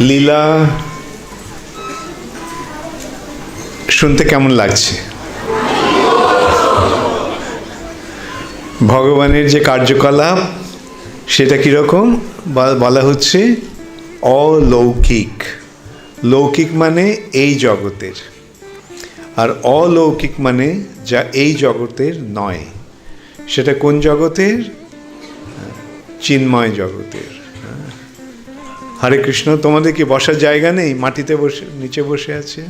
লীলা, শুনতে কেমন লাগছে? ভগবানের যে কার্যকলাপ, সেটা কীরকম? বলা হচ্ছে অলৌকিক। লৌকিক মানে এই জগতের। আর অলৌকিক মানে যা এই জগতের নয়। সেটা কোন জগতের? চিন্ময় জগতের। হরে কৃষ্ণ, তোমাদের কি বসার জায়গা নেই? মাটিতে বসে, নিচে বসে আছে।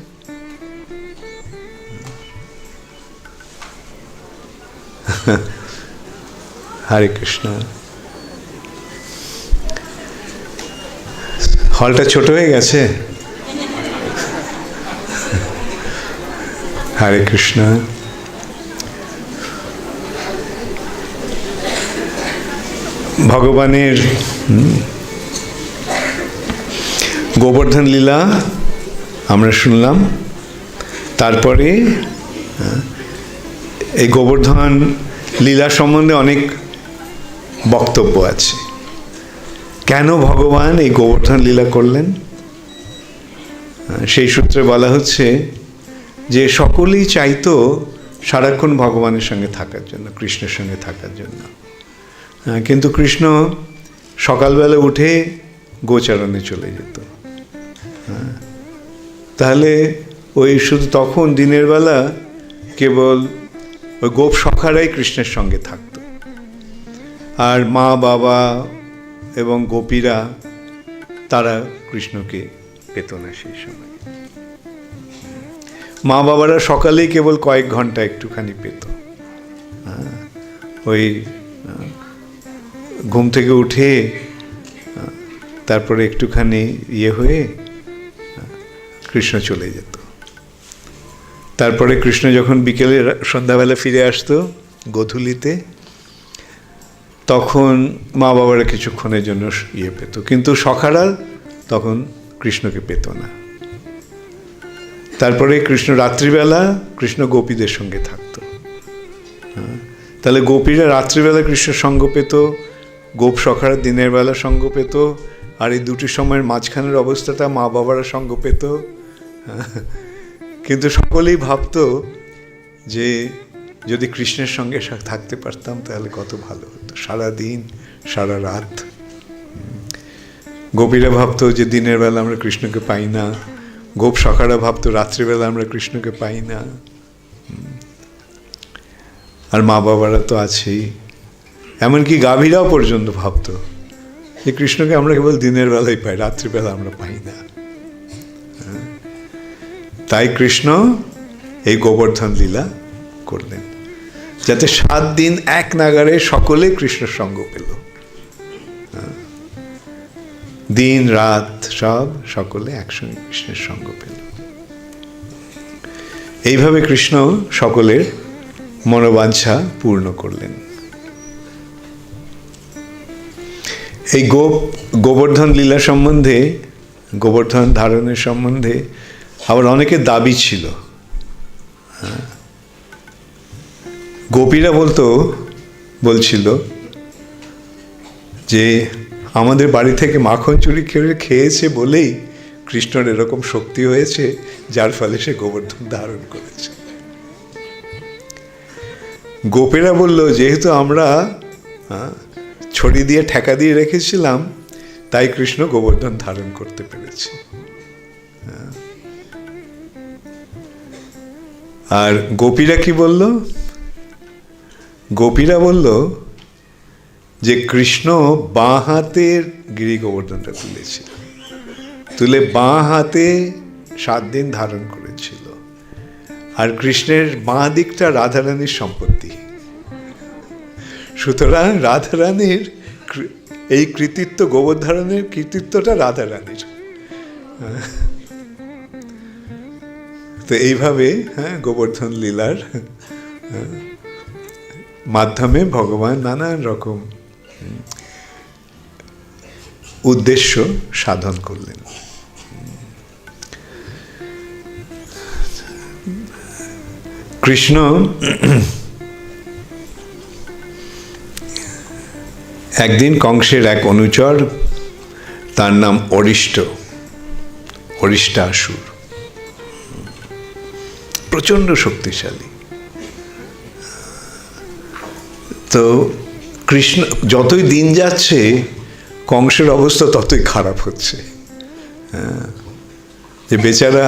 হরে কৃষ্ণ। হলটা ছোট হয়ে গেছে? হরে কৃষ্ণ। ভগবানের গোবর্ধন লীলা, আমরা শুনলাম। তারপরে এই গোবর্ধন লীলা সম্বন্ধে অনেক বক্তব্য আছে। কেন ভগবান এই গোবর্ধন লীলা করলেন? সেই সূত্রে বলা হচ্ছে যে সকলেই চাইতো সারাক্ষণ ভগবানের সঙ্গে থাকার জন্য, কৃষ্ণের সঙ্গে থাকার জন্য। কিন্তু কৃষ্ণ সকালবেলা উঠে গোচারণে চলে যেত। তাহলে ওই শুধু তখন দিনের বেলা কেবল ওই গোপ সখারাই কৃষ্ণের সঙ্গে থাকত আর মা, বাবা এবং গোপীরা তারা কৃষ্ণকে পেত না সেই সময় মা, বাবারা সকালেই কেবল কয়েক ঘণ্টা একটুখানি পেত হ্যাঁ। ওই ঘুম থেকে উঠে তারপরে একটুখানি ইয়ে হয়ে কৃষ্ণ চলে যেত। তারপরে কৃষ্ণ যখন বিকেলে সন্ধ্যাবেলা ফিরে আসতো গোধূলিতে, তখন মা বাবারা কিছুক্ষণের জন্য ইয়ে পেত। কিন্তু সখারা তখন কৃষ্ণকে পেত না। তারপরে কৃষ্ণ রাত্রিবেলা কৃষ্ণ গোপীদের সঙ্গে থাকতো। হ্যাঁ। তাহলে গোপীরা রাত্রিবেলা কৃষ্ণের সঙ্গ পেত, গোপ সখারা দিনের বেলা সঙ্গ পেত, আর এই দুটি সময়ের মাঝখানের অবস্থাটা মা বাবারা সঙ্গ পেত। কিন্তু সকলেই ভাবতো যে যদি কৃষ্ণের সঙ্গে থাকতে পারতাম, তাহলে কত ভালো হতো সারা দিন, সারা রাত। গোপীরা ভাবতো যে দিনের বেলা আমরা কৃষ্ণকে পাই না গোপ সখারা ভাবতো রাত্রিবেলা আমরা কৃষ্ণকে পাই না আর মা বাবারা তো আছেই এমনকি গাভীরাও পর্যন্ত ভাবতো যে কৃষ্ণকে আমরা কেবল দিনের বেলায় পাই রাত্রিবেলা আমরা পাই না। তাই কৃষ্ণ এই গোবর্ধন লীলা করলেন। যাতে সাত দিন এক নাগারে সকলে কৃষ্ণের সঙ্গ পেল। হ্যাঁ। দিন, রাত সব সকলে একসঙ্গে কৃষ্ণের সঙ্গ পেল। এইভাবে কৃষ্ণ সকলের মনোবাঞ্ছা পূর্ণ করলেন। এই গোপ গোবর্ধন লীলা সম্বন্ধে, গোবর্ধন ধারণের সম্বন্ধে আবার অনেকের দাবি ছিল। হ্যাঁ। গোপীরা বলতো বলছিল যে আমাদের বাড়ি থেকে মাখন চুরি করে খেয়েছে বলেই কৃষ্ণর এরকম শক্তি হয়েছে যার ফলে সে গোবর্ধন ধারণ করেছে। গোপেরা বলল যেহেতু আমরা হ্যাঁ, ছড়ি দিয়ে ঠেকা দিয়ে রেখেছিলাম তাই কৃষ্ণ গোবর্ধন ধারণ করতে পেরেছে। আর গোপীরা কি বলল? গোপীরা বলল যে কৃষ্ণ বাঁ হাতের গিরি গোবর্ধনটা তুলেছিল। তুলে বাঁ হাতে সাত দিন ধারণ করেছিল। আর কৃষ্ণের বাঁ দিকটা রাধারানীর সম্পত্তি। সুতরাং রাধারানীর এই কৃতিত্ব গোবর্ধনের কৃতিত্বটা রাধারানীর। তো এইভাবে হ্যাঁ গোবর্ধন লীলার হ্যাঁ, মাধ্যমে ভগবান নানান রকম উদ্দেশ্য সাধন করলেন। কৃষ্ণ একদিন কংসের এক অনুচর তার নাম অরিষ্ট অরিষ্টাসুর। প্রচণ্ড শক্তিশালী। তো কৃষ্ণ যতই দিন যাচ্ছে কংসের অবস্থা ততই খারাপ হচ্ছে। হ্যাঁ, যে বেচারা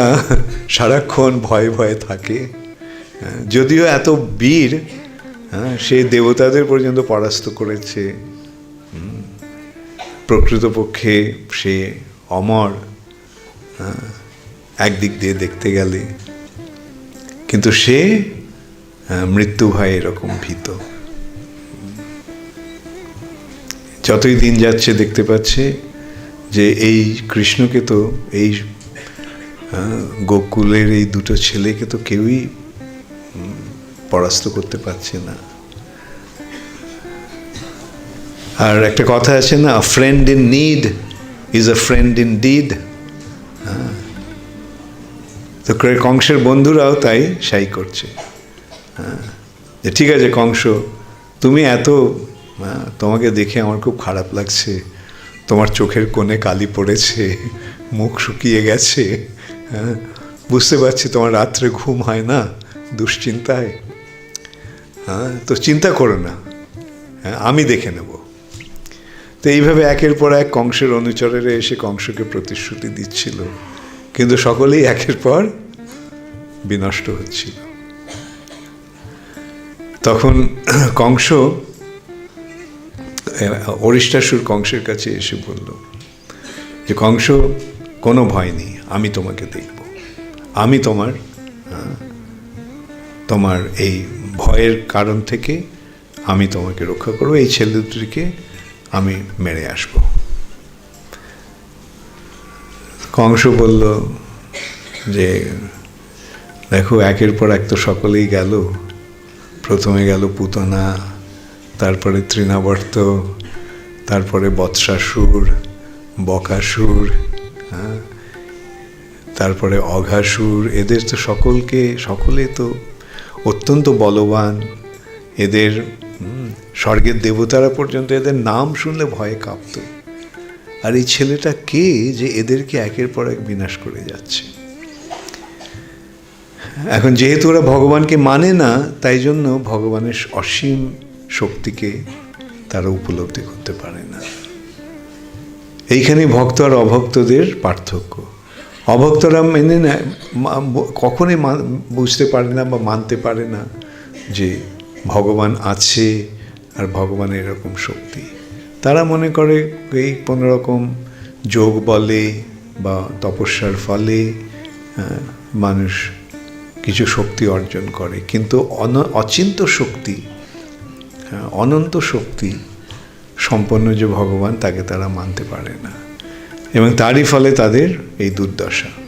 সারাক্ষণ ভয়ে ভয়ে থাকে। হ্যাঁ, যদিও এত বীর হ্যাঁ, সে দেবতাদের পর্যন্ত পরাস্ত করেছে। প্রকৃতপক্ষে সে অমর একদিক দিয়ে দেখতে গেলে। কিন্তু সে মৃত্যু ভয়ে এরকম ভীত। যতই দিন যাচ্ছে দেখতে পাচ্ছে যে এই কৃষ্ণকে তো, এই গোকুলের এই দুটো ছেলেকে তো কেউই পরাস্ত করতে পারছে না। আর একটা কথা আছে না friend in need is a friend in deed তো কংসের বন্ধুরাও তাই সাই করছে। হ্যাঁ, যে ঠিক আছে কংস তুমি এত তোমাকে দেখে আমার খুব খারাপ লাগছে। তোমার চোখের কোণে কালি পড়েছে মুখ শুকিয়ে গেছে হ্যাঁ। বুঝতে পারছি তোমার রাত্রে ঘুম হয় না দুশ্চিন্তায়। হ্যাঁ তো চিন্তা করো না। হ্যাঁ আমি দেখে নেব। তো এইভাবে একের পর এক কংসের অনুচরেরা এসে কংসকে প্রতিশ্রুতি দিচ্ছিল। কিন্তু সকলেই একের পর বিনষ্ট হচ্ছিল। তখন কংস অরিষ্টাসুর কংসের কাছে এসে বলল, যে কংস, কোনো ভয় নেই, আমি তোমাকে দেখব। আমি তোমার তোমার এই ভয়ের কারণ থেকে আমি তোমাকে রক্ষা করব, এই ছেলে দুটিকে আমি মেরে আসব। কংস বলল, যে, দেখো, একের পর এক তো সকলেই গেল। প্রথমে গেল পুতনা, তারপরে তৃণাবর্ত, তারপরে বৎসাসুর, বকাসুর হ্যাঁ? তারপরে অঘাসুর, এদের তো সকলকে, সকলে তো অত্যন্ত বলবান। এদের স্বর্গের দেবতারা পর্যন্ত এদের নাম শুনলে ভয়ে কাঁপত। আর এই ছেলেটা কে যে এদেরকে একের পর এক বিনাশ করে যাচ্ছে? এখন যেহেতু ওরা ভগবানকে মানে না, তাই জন্য ভগবানের অসীম শক্তিকে তারা উপলব্ধি করতে পারে না। এইখানে ভক্ত আর অভক্তদের পার্থক্য। অভক্তরা মেনে নেয় কখনোই বুঝতে পারে না বা মানতে পারে না যে ভগবান আছে আর ভগবানের এরকম শক্তি। তারা মনে করে এই কোনো রকম যোগ বলে বা তপস্যার ফলে মানুষ কিছু শক্তি অর্জন করে। কিন্তু অন- অচিন্ত শক্তি অনন্ত শক্তি সম্পন্ন যে ভগবান তাকে তারা মানতে পারে না। এবং তারই ফলে তাদের এই দুর্দশা।